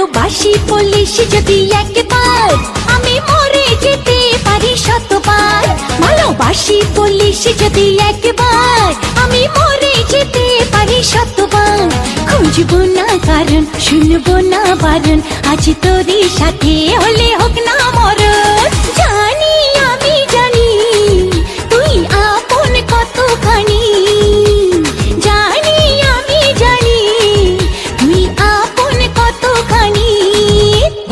ভালোবাসি বলিস যদি একবার, আমি মরে যেতে পারি শতবার। ভালোবাসি বলিস যদি একবার, আমি মরে যেতে পারি শতবার। খুঁজবো না কারণ, শুনব না বারণ, আজ তোরই সাথে